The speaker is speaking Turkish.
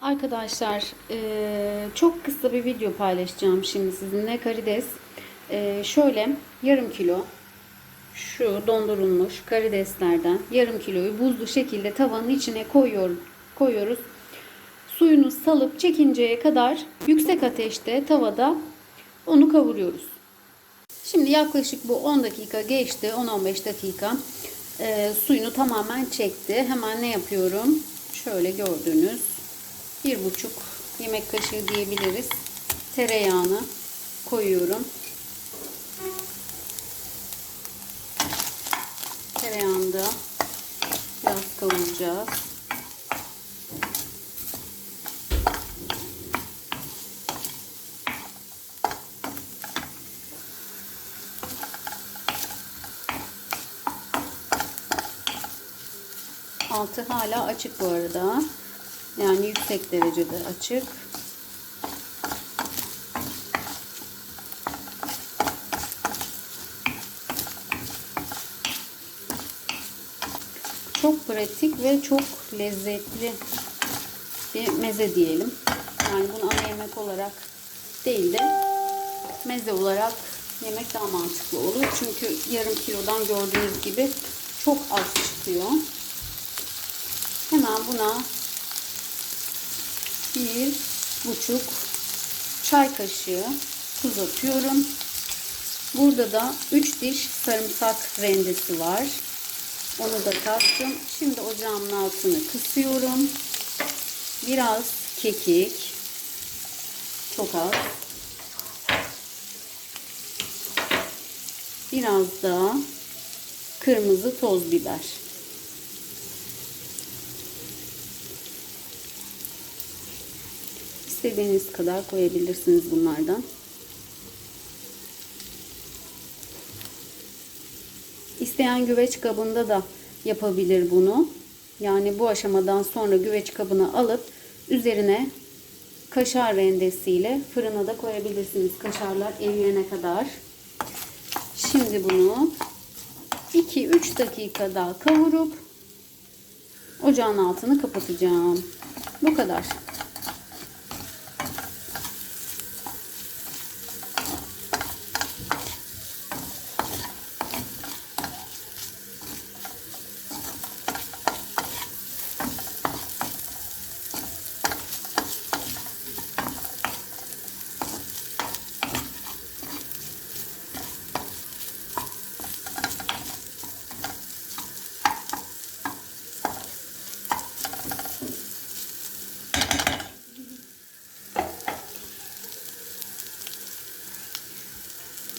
Arkadaşlar eee, çok kısa bir video paylaşacağım şimdi sizinle karides. Eee, şöyle yarım kilo şu dondurulmuş karideslerden yarım kiloyu buzlu şekilde tavanın içine koyuyor, koyuyoruz. Suyunu salıp çekinceye kadar yüksek ateşte tavada onu kavuruyoruz. Şimdi yaklaşık bu 10 dakika geçti. 10-15 dakika. Ee, suyunu tamamen çekti. Hemen ne yapıyorum? Şöyle gördüğünüz bir buçuk yemek kaşığı diyebiliriz. Tereyağını koyuyorum. Tereyağını da biraz kavuracağız. Altı hala açık bu arada. Yani yüksek derecede açık. Çok pratik ve çok lezzetli bir meze diyelim. Yani bunu ana yemek olarak değil de meze olarak yemek daha mantıklı olur. Çünkü yarım kilodan gördüğünüz gibi çok az çıkıyor. Hemen buna bir buçuk çay kaşığı tuz atıyorum. Burada da 3 diş sarımsak rendesi var. Onu da kattım. Şimdi ocağımın altını kısıyorum. Biraz kekik. Çok az. Biraz da kırmızı toz biber. İstediğiniz kadar koyabilirsiniz bunlardan. İsteyen güveç kabında da yapabilir bunu. Yani bu aşamadan sonra güveç kabını alıp üzerine kaşar rendesiyle fırına da koyabilirsiniz. Kaşarlar eriyene kadar. Şimdi bunu 2-3 dakika daha kavurup ocağın altını kapatacağım. Bu kadar.